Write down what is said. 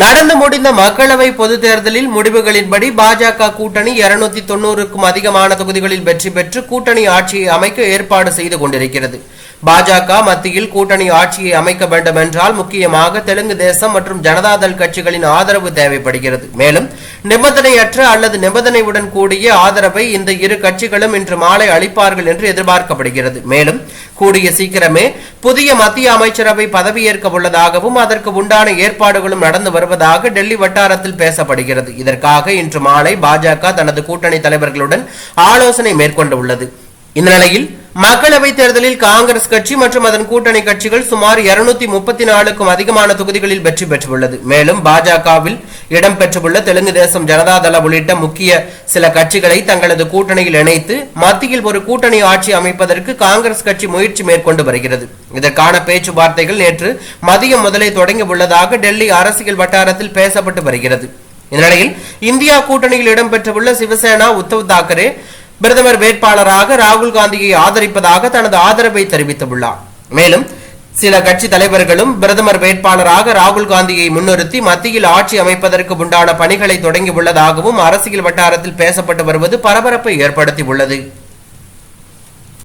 நடந்து முடிந்த மக்களவை பொதுத் தேர்தலில் முடிவுகளின்படி பாஜக கூட்டணி இருநூத்தி தொண்ணூறுக்கும் அதிகமான தொகுதிகளில் வெற்றி பெற்று கூட்டணி ஆட்சியை அமைக்க ஏற்பாடு செய்து கொண்டிருக்கிறது. பாஜக மத்தியில் கூட்டணி ஆட்சியை அமைக்க வேண்டும் என்றால் முக்கியமாக தெலுங்கு தேசம் மற்றும் ஜனதாதள் கட்சிகளின் ஆதரவு தேவைப்படுகிறது. மேலும் நிபந்தனையற்ற அல்லது நிபந்தனையுடன் கூடிய ஆதரவை இந்த இரு கட்சிகளும் இன்று மாலை அளிப்பார்கள் என்று எதிர்பார்க்கப்படுகிறது. மேலும் கூடிய சீக்கிரமே புதிய மத்திய அமைச்சரவை பதவியேற்க உள்ளதாகவும் அதற்கு உண்டான ஏற்பாடுகளும் நடந்து வரும் வருவதாக டெல்லி வட்டாரத்தில் பேசப்படுகிறது. இதற்காக இன்று மாலை பாஜக தனது கூட்டணி தலைவர்களுடன் ஆலோசனை மேற்கொண்டுள்ளது. இந்த நிலையில் மக்களவைத் தேர்தலில் காங்கிரஸ் கட்சி மற்றும் அதன் கூட்டணி கட்சிகள் சுமார் இருநூத்தி முப்பத்தி நாலுக்கும் அதிகமான தொகுதிகளில் வெற்றி பெற்றுள்ளது. மேலும் பாஜகவில் இடம்பெற்றுள்ள தெலுங்கு தேசம் ஜனதாதள உள்ளிட்ட முக்கிய சில கட்சிகளை தங்களது கூட்டணியில் இணைத்து மத்தியில் ஒரு கூட்டணி ஆட்சி அமைப்பதற்கு காங்கிரஸ் கட்சி முயற்சி மேற்கொண்டு வருகிறது. இதற்கான பேச்சுவார்த்தைகள் நேற்று மதியம் முதலே தொடங்கி உள்ளதாக டெல்லி அரசியல் வட்டாரத்தில் பேசப்பட்டு வருகிறது. இந்நிலையில் இந்தியா கூட்டணியில் இடம்பெற்றுள்ள சிவசேனா உத்தவ் தாக்கரே பிரதமர் வேட்பாளராக ராகுல் காந்தியை ஆதரிப்பதாக தனது ஆதரவை தெரிவித்துள்ளார். மேலும் சில கட்சி தலைவர்களும் பிரதமர் வேட்பாளராக ராகுல் காந்தியை முன்னிறுத்தி மத்தியில் ஆட்சி அமைப்பதற்கு உண்டான பணிகளை தொடங்கியுள்ளதாகவும் அரசியல் வட்டாரத்தில் பேசப்பட்டு வருவது பரபரப்பை ஏற்படுத்தியுள்ளது.